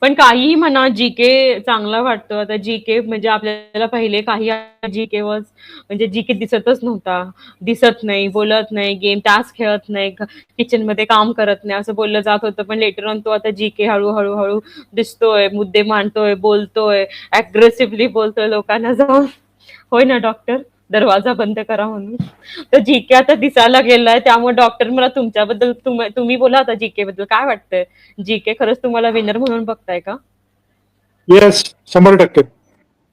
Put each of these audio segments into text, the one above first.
पण काहीही म्हणा जी के चांगला वाटतो. आता जी के म्हणजे आपल्याला पहिले काही जीके वाज म्हणजे जीके दिसतच नव्हता. दिसत नाही, बोलत नाही, गेम तास खेळत नाही, किचनमध्ये काम करत नाही असं बोललं जात होतं. पण लेटर ऑन तो आता जी के हळूहळू हळू दिसतोय, मुद्दे मांडतोय, बोलतोय, अग्रेसिव्हली बोलतोय लोकांना जाऊन. होय ना डॉक्टर? दरवाजा बंद करा म्हणून. तर जीके आता दिसायला गेलाय त्यामुळे डॉक्टर मला तुमच्याबद्दल तुम्ही बोला आता जीके बद्दल काय वाटतंय? जीके खरंच तुम्हाला विनर म्हणून बघताय का? येस, 100%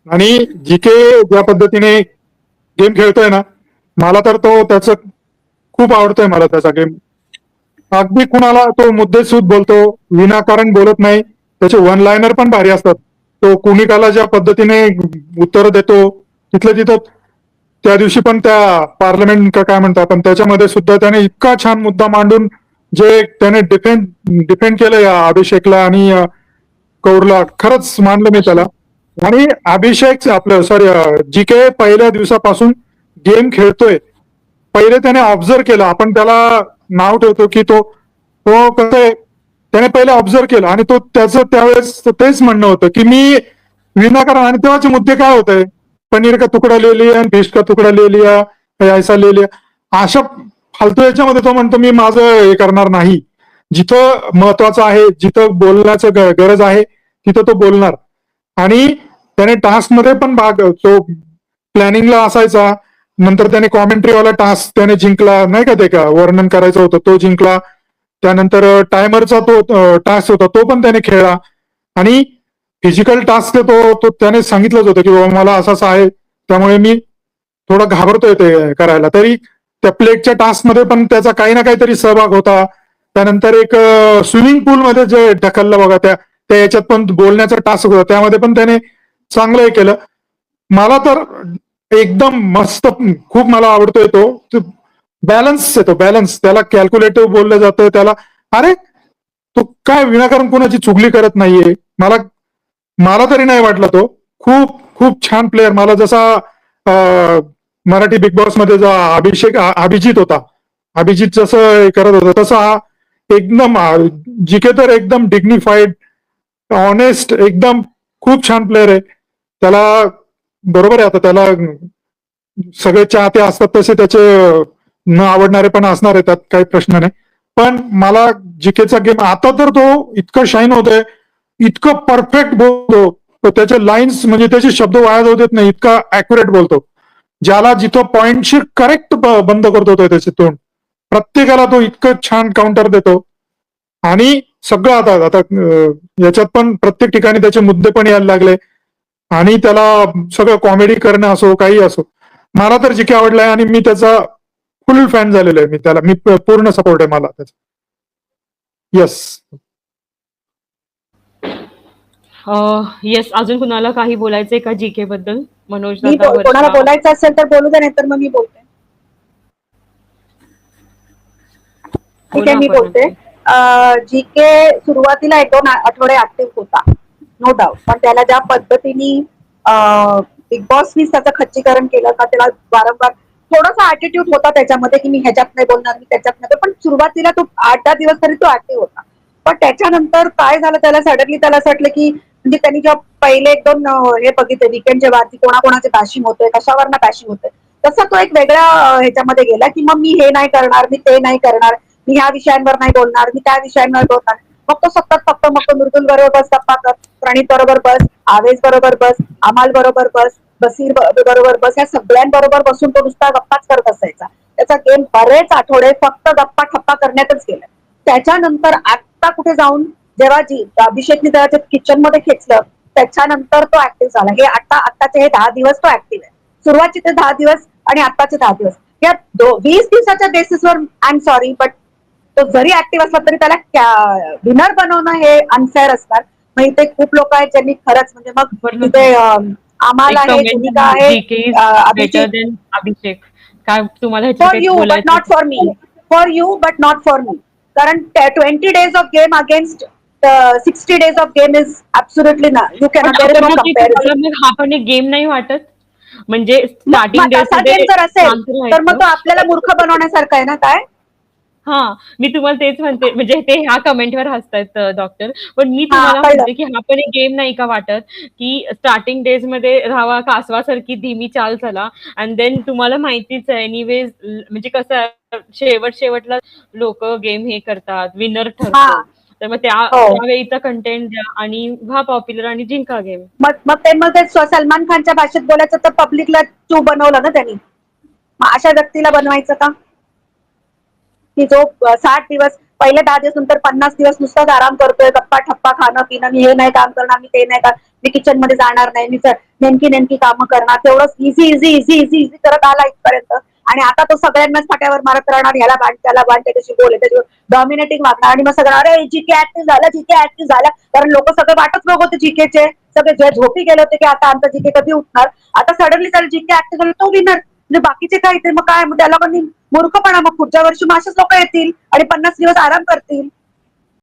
आणि जीके ज्या पद्धतीने गेम खेळतोय ना, मला तर तो त्याच खूप आवडतोय मला त्याचा गेम. अगदी कुणाला तो मुद्देसूद बोलतो, विनाकारण बोलत नाही. त्याचे वन लायनर पण भारी असतात. तो कुणिकाला ज्या पद्धतीने उत्तर देतो, तिथल्या तिथं त्या दिवशी पण त्या पार्लमेंट का काय म्हणतो आपण त्याच्यामध्ये सुद्धा त्याने इतका छान मुद्दा मांडून जे त्याने डिफेंड डिफेंड केलं या अभिषेकला आणि कौरला खरंच मानलं मी त्याला. आणि अभिषेक आपलं सॉरी जी के पहिल्या दिवसापासून गेम खेळतोय. पहिले त्याने ऑब्झर्व्ह केलं. आपण त्याला नाव ठेवतो की तो तो कसं आहे, त्याने पहिले ऑब्झर्व्ह केलं आणि तो त्याचं त्यावेळेस तेच म्हणणं होतं की मी विनाकारण आणि तेव्हाचे मुद्दे काय होते? पनीर का तुकडा ले लिया, फिश का तुकडा ले लिया, ऐसा ले लिया. अशा फालतू याच्यामध्ये तो म्हणतो मी माझं हे करणार नाही. जिथं महत्वाचं आहे, जिथं बोलण्याचं गरज आहे, तिथं तो बोलणार. आणि त्याने टास्कमध्ये पण भाग तो प्लॅनिंगला असायचा. नंतर त्याने कॉमेंट्रीवाला टास्क त्याने जिंकला नाही का ते का वर्णन करायचं होतं तो जिंकला. त्यानंतर टायमरचा तो टास्क होता तो पण त्याने खेळला. आणि फिजिकल टास्क तो तो त्याने सांगितलंच होतं की बाबा मला असं-असं आहे. त्यामुळे मी थोडं घाबरतोय ते करायला. तरी त्या प्लेटच्या टास्कमध्ये पण त्याचा काही ना काहीतरी सहभाग होता. त्यानंतर एक स्विमिंग पूलमध्ये जे ढकललं बघा त्या त्या याच्यात पण बोलण्याचा टास्क होता. त्यामध्ये पण त्याने चांगलं हे केलं. मला तर एकदम मस्त खूप मला आवडतोय तो. बॅलन्स येतो बॅलन्स. त्याला कॅल्क्युलेटिव्ह बोललं जातं. त्याला अरे तो काय विनाकारण कोणाची चुगली करत नाहीये. मला मला तरी नाही वाटला तो. खूप खूप छान प्लेयर मला जसा मराठी बिग बॉसमध्ये जो अभिषेक अभिजित होता. अभिजित जसं करत होता तसा हा एकदम जिके तर एकदम डिग्निफाईड, ऑनेस्ट एकदम खूप छान प्लेयर आहे. त्याला बरोबर आहे आता त्याला सगळे चाहते असतात तसे त्याचे न आवडणारे पण असणार आहे त्यात काही प्रश्न नाही. पण मला जिकेचा गेम आता तर तो इतकं शाईन होतोय, इतकं परफेक्ट बोलतो. तर त्याचे लाईन्स म्हणजे त्याचे शब्द वाया जाऊ देत नाही. इतका अॅक्युरेट बोलतो. ज्याला जिथं पॉइंटशी करेक्ट बंद करतो तो त्याचे तोंड. प्रत्येकाला तो इतकं छान काउंटर देतो. आणि सगळं आता आता याच्यात पण प्रत्येक ठिकाणी त्याचे मुद्दे पण यायला लागले. आणि त्याला सगळं कॉमेडी करणं असो, काही असो. मला तर जिके आवडलाय आणि मी त्याचा फुल फॅन झालेलो आहे मी त्याला. मी पूर्ण सपोर्ट आहे मला त्याचा. येस. येस अजून कुणाला काही बोलायचंय का जीके बद्दल? मनोज मी दादा, कोणाला? बोलायचं असेल तर बोलू दे नाहीतर मग मी बोलते. ठीक आहे मी बोला बोलते. जीके सुरुवातीला एक दोन आठवडे ऍक्टिव्ह होता. No doubt. पण त्याला ज्या पद्धतीने बिग बॉसनीच त्याचं खच्चीकरण केलं का त्याला वारंवार थोडासा ऍटिट्यूड होता त्याच्यामध्ये की मी ह्याच्यात नाही बोलणार मी त्याच्यात नाही पण सुरुवातीला तो आठ दहा दिवस तरी तो ऍक्टिव्ह होता. पण त्याच्यानंतर काय झालं त्याला सडनली त्याला असं वाटलं की म्हणजे त्यांनी जेव्हा पहिले एक दोन हे बघितले विकेंडच्या वरती कोणाकोणाचे बॅशिंग होतोय कशावरनं बॅशिंग होतोय तसा तो एक वेगळ्या ह्याच्यामध्ये गेला की मग मी हे नाही करणार मी ते नाही करणार मी ह्या विषयांवर नाही बोलणार मी त्या विषयांवर बोलणार. मग तो सतत फक्त मग तो मृदुल बरोबर बस गप्पा कर प्रणित बरोबर बस आवेश बरोबर बस अमाल बरोबर बस बसीर बरोबर बस या सगळ्यांबरोबर बसून तो नुसता गप्पाच करत असायचा. त्याचा गेम बरेच आठवडे फक्त गप्पा ठप्पा करण्यातच गेला. त्याच्यानंतर आता कुठे जाऊन जेव्हा जी अभिषेकने त्याच्या किचनमध्ये खेचलं त्याच्यानंतर तो ऍक्टिव्ह झाला. हे आता आताचे हे दहा दिवस तो ऍक्टिव्ह आहे. सुरुवातीचे दहा दिवस आणि आताचे दहा दिवस. या वीस दिवसाच्या बेसिसवर आय एम सॉरी बट तो जरी ऍक्टिव्ह असला तरी त्याला विनर बनवणं हे अनफेअर असणार. मग इथे खूप लोक आहेत ज्यांनी खरंच म्हणजे मग इथे आम्हाला आहे भूमिका आहे अभिषेक. काय तुम्हाला for you but not for me for you but not for me कारण twenty days of game against sixty days of game is absolutely ना यू कॅन हा पण एक गेम नाही वाटत? म्हणजे स्टार्टिंग गेम जर असेल तर मग तो आपल्याला मूर्ख बनवण्यासारखा आहे ना काय? हा मी तुम्हाला तेच म्हणते म्हणजे ते ह्या कमेंटवर हसतायत डॉक्टर पण मी तुम्हाला. म्हणते की हा पण एक गेम नाही का वाटत? की स्टार्टिंग डेजमध्ये राहावा कासवासारखी धीमी चाल चला. अँड देन तुम्हाला माहितीच आहे एनिवेज म्हणजे कसं आहे, शेवट शेवटला लोक गेम हे करतात विनर हा. ठरतो तर मग त्या हो. कंटेंट द्या आणि व्हा पॉप्युलर आणि जिंका गेम मग मग ते मग ते सलमान खानच्या भाषेत बोलायचं तर पब्लिकला चू बनवलं ना त्यांनी? अशा व्यक्तीला बनवायचं का? की जो साठ दिवस पहिले दहा दिवस नंतर पन्नास दिवस नुसताच आराम करतोय गप्पा ठप्पा खाणं पिणं मी हे नाही काम करणार मी ते नाही मी किचनमध्ये जाणार नाही मी नेमकी नेमकी कामं करणार. तेवढंच easy easy easy easy easy करत आला इथपर्यंत. आणि आता तो सगळ्यांनाच फाट्यावर मारत राहणार ह्याला बांध त्याला बांध त्याच्याशी बोल त्याच्यावर डॉमिनेटिंग वागणार आणि मग सगळं अरे जीके ऍक्टिव्ह झाला जीके ऍक्टिव्ह झाला. कारण लोक सगळे वाटत लोक होते जीकेचे सगळे जे झोपी गेले होते की आता आमचा जीके कधी उठणार? आता सडनली त्याला जीके ऍक्टिव्ह झाला तो विनर म्हणजे बाकीचे काय ते मग काय? त्याला पण मूर्खपणा. मग पुढच्या वर्षी मासेच लोक येतील आणि पन्नास दिवस आराम करतील.